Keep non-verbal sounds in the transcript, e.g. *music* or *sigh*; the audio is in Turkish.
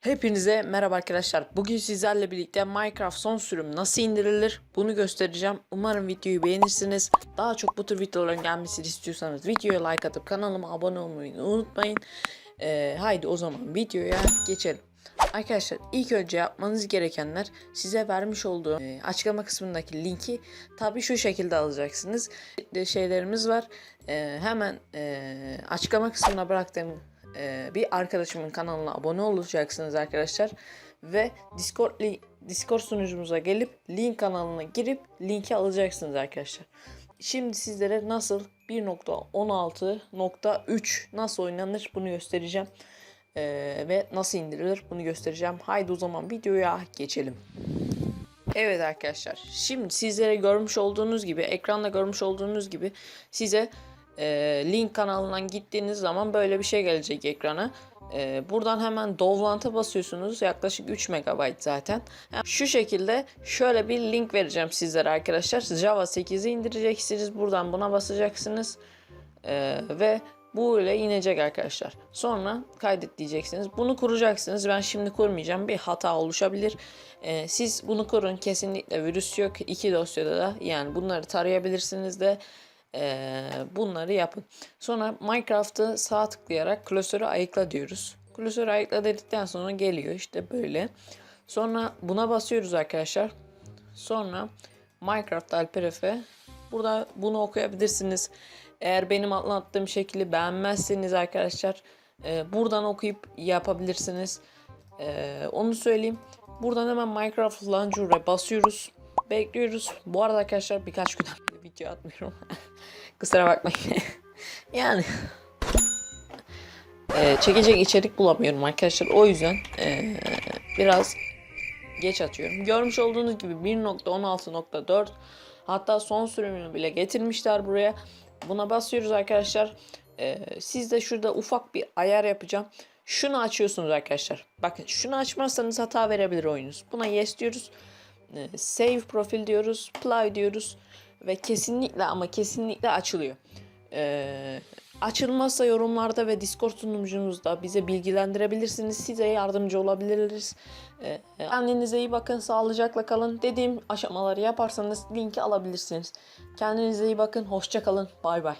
Hepinize merhaba arkadaşlar. Bugün sizlerle birlikte Minecraft son sürüm nasıl indirilir bunu göstereceğim. Umarım videoyu beğenirsiniz. Daha çok bu tür videoların gelmesini istiyorsanız videoya like atıp kanalıma abone olmayı unutmayın. Ee, haydi o zaman videoya geçelim. Arkadaşlar ilk önce yapmanız gerekenler size vermiş olduğum e, açıklama kısmındaki linki tabi şu şekilde alacaksınız. Şeylerimiz var. E, hemen e, açıklama kısmına bıraktığım e, bir arkadaşımın kanalına abone olacaksınız arkadaşlar. Ve Discord, li- Discord sunucumuza gelip link kanalına girip linki alacaksınız arkadaşlar. Şimdi sizlere nasıl 1.16.3 nasıl oynanır bunu göstereceğim. Ee, ve nasıl indirilir bunu göstereceğim. Haydi o zaman videoya geçelim. Evet arkadaşlar şimdi sizlere görmüş olduğunuz gibi ekranda görmüş olduğunuz gibi size e, link kanalından gittiğiniz zaman böyle bir şey gelecek ekrana. E, buradan hemen Dovlant'a basıyorsunuz yaklaşık 3 MB zaten. Yani şu şekilde şöyle bir link vereceğim sizlere arkadaşlar. Java 8'i indireceksiniz buradan buna basacaksınız E, ve bu ile inecek arkadaşlar. Sonra kaydet diyeceksiniz. Bunu kuracaksınız. Ben şimdi kurmayacağım. Bir hata oluşabilir. Ee, siz bunu kurun. Kesinlikle virüs yok. İki dosyada da yani bunları tarayabilirsiniz de ee, bunları yapın. Sonra Minecraft'ı sağ tıklayarak klasörü ayıkla diyoruz. Klasörü ayıkla dedikten sonra geliyor işte böyle. Sonra buna basıyoruz arkadaşlar. Sonra Minecraft Alper Efe. Burada bunu okuyabilirsiniz. Eğer benim anlattığım şekli beğenmezseniz arkadaşlar e, buradan okuyup yapabilirsiniz. E, onu söyleyeyim. Buradan hemen Minecraft Launcher'a basıyoruz. Bekliyoruz. Bu arada arkadaşlar birkaç günden *laughs* video atmıyorum. *laughs* Kusura bakmayın. *laughs* yani e, çekecek içerik bulamıyorum arkadaşlar. O yüzden e, biraz geç atıyorum. Görmüş olduğunuz gibi 1.16.4 hatta son sürümünü bile getirmişler buraya. Buna basıyoruz arkadaşlar. Ee, siz de şurada ufak bir ayar yapacağım. Şunu açıyorsunuz arkadaşlar. Bakın şunu açmazsanız hata verebilir oyunuz. Buna yes diyoruz. Ee, save profil diyoruz. Play diyoruz. Ve kesinlikle ama kesinlikle açılıyor. Ee, açılmazsa yorumlarda ve Discord sunucumuzda bize bilgilendirebilirsiniz. Size yardımcı olabiliriz. Ee, kendinize iyi bakın. Sağlıcakla kalın. Dediğim aşamaları yaparsanız linki alabilirsiniz. Kendinize iyi bakın. Hoşça kalın. Bay bay.